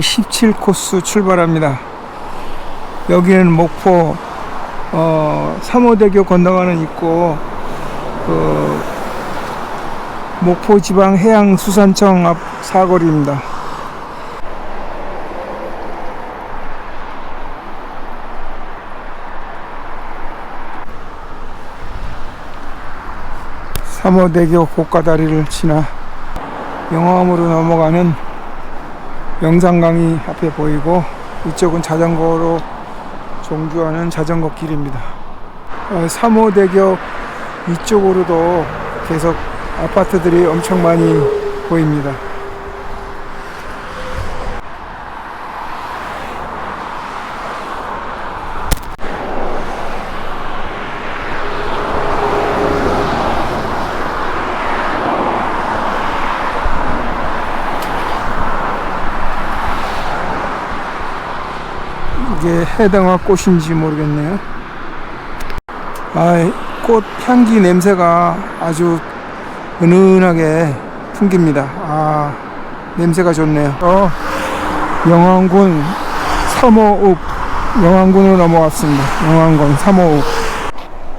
17코스 출발합니다. 여기는 목포 어, 3호대교 건너가는 있고 그 목포지방 해양수산청 앞 사거리입니다. 삼호대교 고가다리를 지나 영암으로 넘어가는 영산강이 앞에 보이고 이쪽은 자전거로 종주하는 자전거 길입니다. 어, 3호대교 이쪽으로도 계속 아파트들이 엄청 많이 보입니다. 이게 해당화 꽃인지 모르겠네요. 아, 꽃 향기 냄새가 아주 은은하게 풍깁니다. 아, 냄새가 좋네요. 어, 영왕군 3호읍 영왕군으로 넘어왔습니다. 영왕군 3호읍.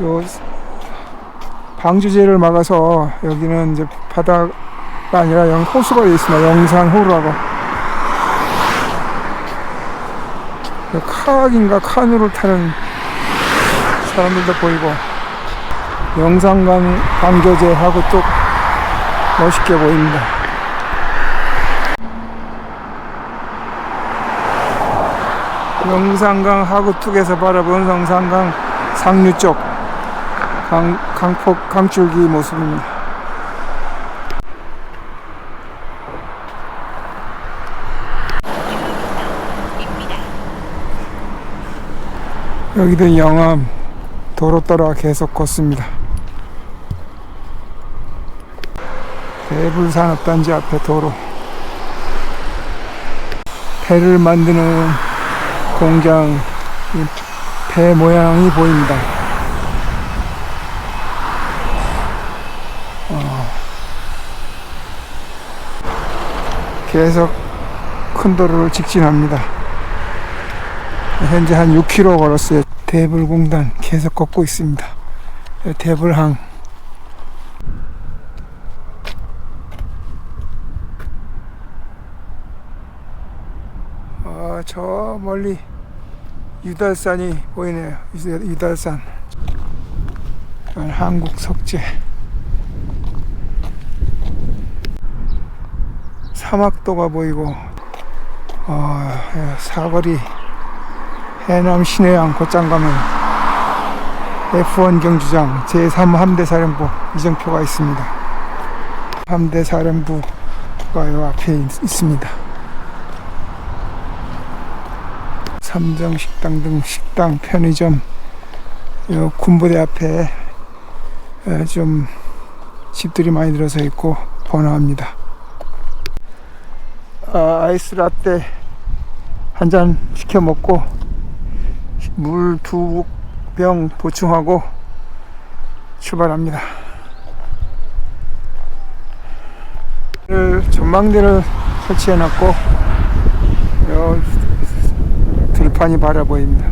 요 방주제를 막아서 여기는 이제 바다가 아니라 영 호수가 있습니다. 영산호라고. 카약인가 카누를 타는 사람들도 보이고 영산강 방교제하고 또 멋있게 보입니다. 영산강 하구툭에서 바라본 영산강 상류 쪽 강, 강폭 강줄기 모습입니다. 여기도 영암 도로 따라 계속 걷습니다. 대불산업단지 앞에 도로 배를 만드는 공장 이배 모양이 보입니다. 어, 계속 큰 도로를 직진합니다. 현재 한 6km 걸었어요. 대불공단 계속 걷고 있습니다. 대불항. 아, 저 멀리 유달산이 보이네요. 유- 유달산. 한국 석재. 사막도가 보이고, 어, 사거리 해남 신해양 곧장 가면 F1 경주장 제3 함대 사령부 이정표가 있습니다. 함대 사령부가 요 앞에 있, 있습니다. 삼정 식당 등 식당, 편의점, 요 군부대 앞에 에, 좀 집들이 많이 들어서 있고 번화합니다. 아, 아이스 라떼 한 잔 시켜 먹고 물 두 병 보충하고 출발합니다. 전망대를 설치해 놨고 요 들판이 바라 보입니다.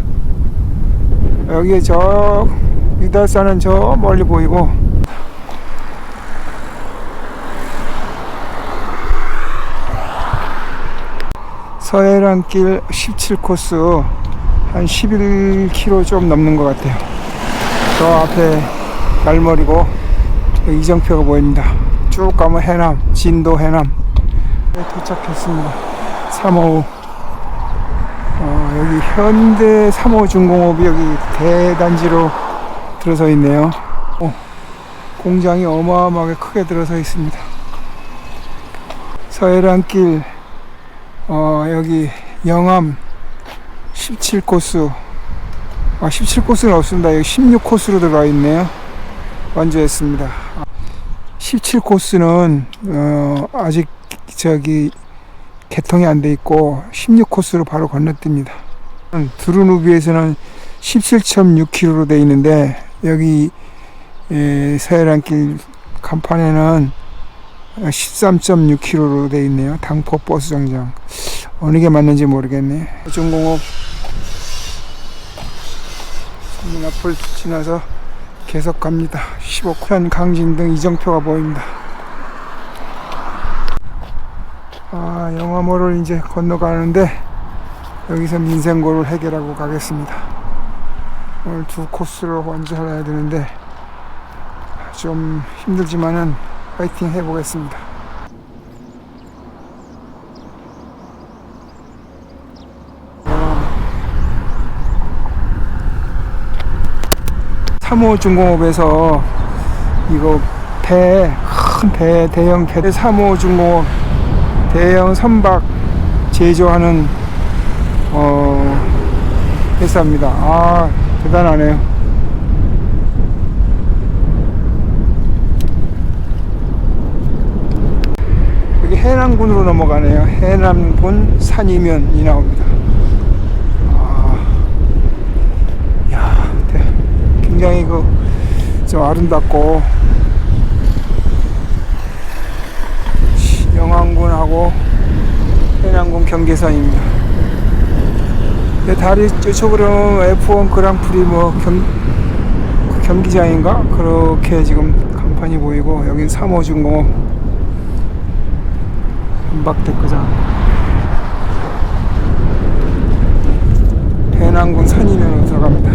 여기 저 유달산은 저 멀리 보이고 서해랑길 17코스 한 11km 좀 넘는 것 같아요. 저 앞에 갈머리고 여기 이정표가 보입니다. 쭉 가면 해남, 진도 해남 네, 도착했습니다. 3호 어, 여기 현대 3호 중공업이 여기 대단지로 들어서 있네요. 어, 공장이 어마어마하게 크게 들어서 있습니다. 서해랑길 어, 여기 영암 17코스 아 17코스는 없습니다. 여기 16코스로 들어가 있네요. 완주했습니다. 17코스는 어, 아직 저기 개통이 안 돼 있고 16코스로 바로 건너뜁니다. 두루누비에서는 17.6km로 돼 있는데 여기 에, 서해랑길 간판에는 13.6km로 돼 있네요. 당포 버스 정장. 어느 게 맞는지 모르겠네. 중공업 성 문 앞을 지나서 계속 갑니다. 15현 강진 등 이정표가 보입니다. 아, 영화모를 이제 건너가는데 여기서 민생고를 해결하고 가겠습니다. 오늘 두 코스로 완주해야 되는데 좀 힘들지만은 파이팅 해보겠습니다. 삼호 중공업에서 이거 배, 큰 배, 대형 배, 삼호 중공업 대형 선박 제조하는 어, 회사입니다. 아, 대단하네요. 여기 해남군으로 넘어가네요. 해남군 산이면이 나옵니다. 아, 야, 대- 굉장히 그, 좀 아름답고, 영안군하고 해남군 경계선입니다. 내 다리 저쪽으로 F1 그랑프리 뭐 경, 그 경기장인가? 그렇게 지금 간판이 보이고, 여긴 3호 중공업 한박대구장 해남군 산이면으로 들어갑니다.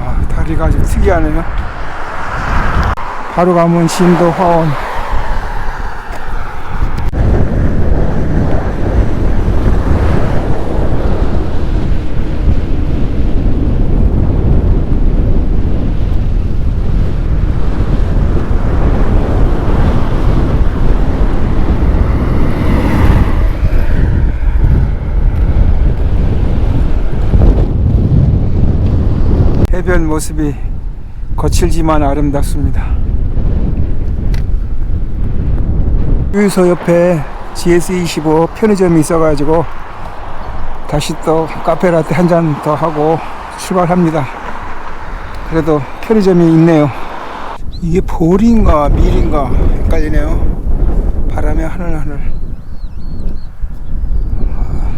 아, 특이하네요. 바로 가면 진도 화원. 모습이 거칠지만 아름답습니다. 유서 옆에 GS25 편의점이 있어가지고 다시 또 카페라떼 한 잔 더 하고 출발합니다. 그래도 편의점이 있네요. 이게 볼인가 밀인가 헷갈리네요. 바람에 하늘하늘. 아,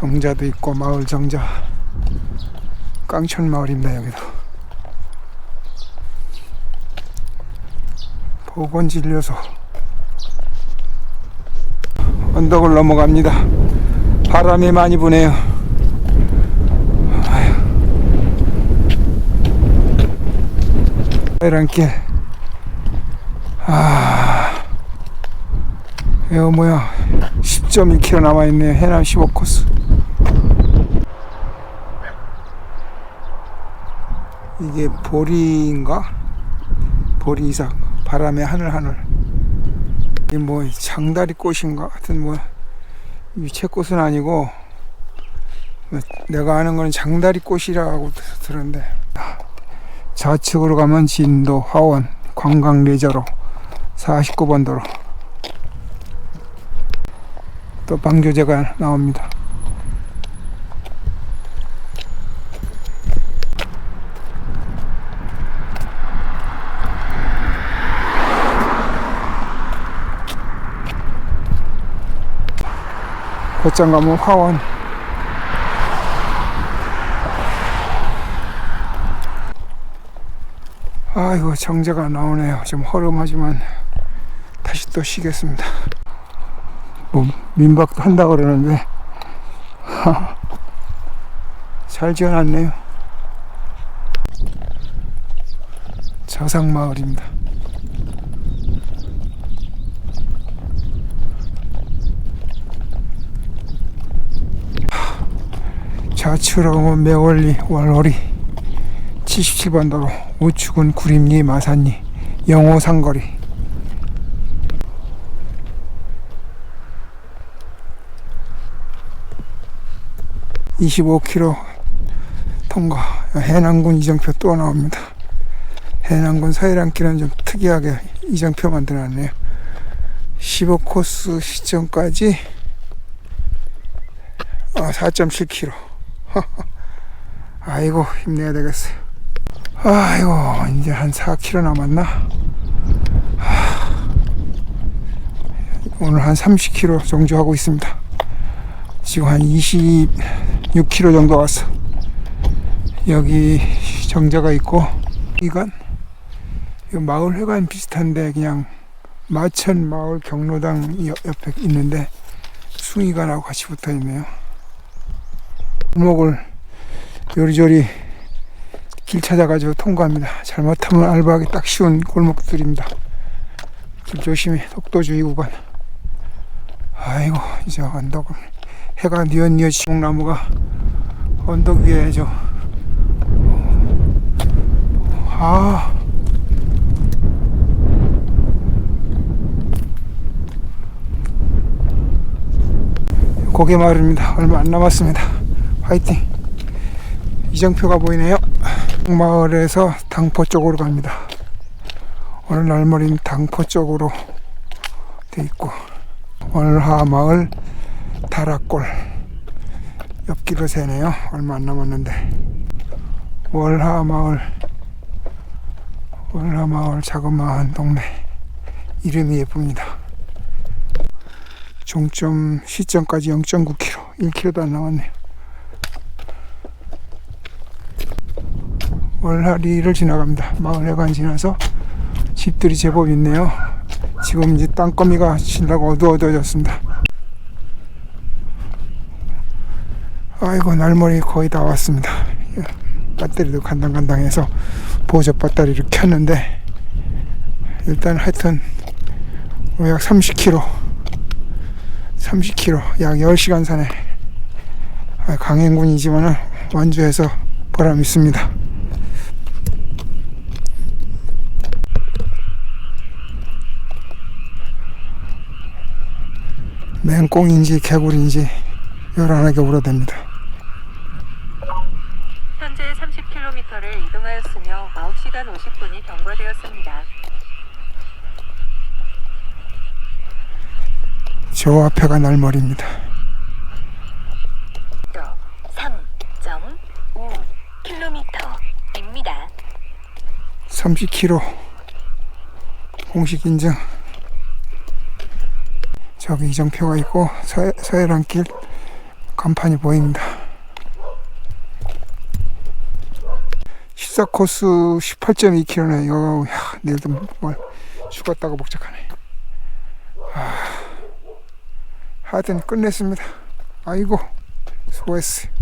정자도 있고 마을 정자. 깡천 마을입니다 여기도. 보건진료소. 언덕을 넘어갑니다. 바람이 많이 부네요. 계란길. 아. 이거 뭐야. 10.2km 남아있네요. 해남 15코스 이게 보리인가? 보리 이삭 바람의 하늘 하늘. 이게 뭐 장다리 꽃인가? 하여튼 뭐 유채꽃은 아니고 뭐 내가 아는 거는 장다리 꽃이라고 들었는데. 좌측으로 가면 진도 화원 관광 레저로 49번 도로. 또 방교제가 나옵니다 곧장 가면 화원. 아이고 정자가 나오네요. 좀 허름하지만 다시 또 쉬겠습니다. 뭐 민박도 한다 그러는데. 잘 지어놨네요. 저상마을입니다 좌측으로 가면 매월리 월월이 77번 도로 우측은 구림리 마산리 영호 상거리 25km 통과 해남군 이정표 또 나옵니다. 해남군 서해랑길은 좀 특이하게 이정표 만들어놨네요. 15코스 시점까지 어, 4.7km. 아이고 힘내야 되겠어요. 아이고 이제 한 4km 남았나? 하, 오늘 한 30km 정도 하고 있습니다. 지금 한 26km 정도 왔어. 여기 정자가 있고 이건 이 마을 회관 비슷한데 그냥 마천 마을 경로당 옆에 있는데 숭이관하고 같이 붙어 있네요. 골목을 요리조리 길 찾아가지고 통과합니다. 잘못하면 알바하기 딱 쉬운 골목들입니다. 길 조심히 속도주의 구간. 아이고 이제 언덕을 해가 뉘엿뉘엿 지목나무가 언덕 위에 저 아. 고개 마을입니다. 얼마 안 남았습니다. 화이팅! 이정표가 보이네요. 마을에서 당포 쪽으로 갑니다. 오늘 날머리는 당포 쪽으로 돼 있고 월하 마을 다락골 옆길로 새네요. 얼마 안 남았는데 월하 마을 월하 마을 자그마한 동네 이름이 예쁩니다. 종점 시점까지 0.9km, 1km도 안 남았네요. 월하리를 지나갑니다. 마을 해관 지나서 집들이 제법 있네요. 지금 이제 땅거미가 신라고 어두워졌습니다. 아이고 날머리 거의 다 왔습니다. 예, 배터리도 간당간당해서 보조 배터리를 켰는데 일단 하여튼 약 30km 30km 약 10시간 산에 아, 강행군이지만은 완주해서 보람 있습니다. 맹꽁인지 개구리인지 요란하게 울어댑니다. 현재 30km를 이동하였으며 9시간 50분이 경과되었습니다. 저 앞에가 날머리입니다. 또 3.5km입니다. 30km 공식 인증. 저기 이정표가 있고 서, 서해랑길 간판이 보입니다. 14코스 18.2km네. 이거 야, 내일도 뭘 죽었다고 복잡하네. 아, 하여튼 끝냈습니다. 아이고 수고했어요.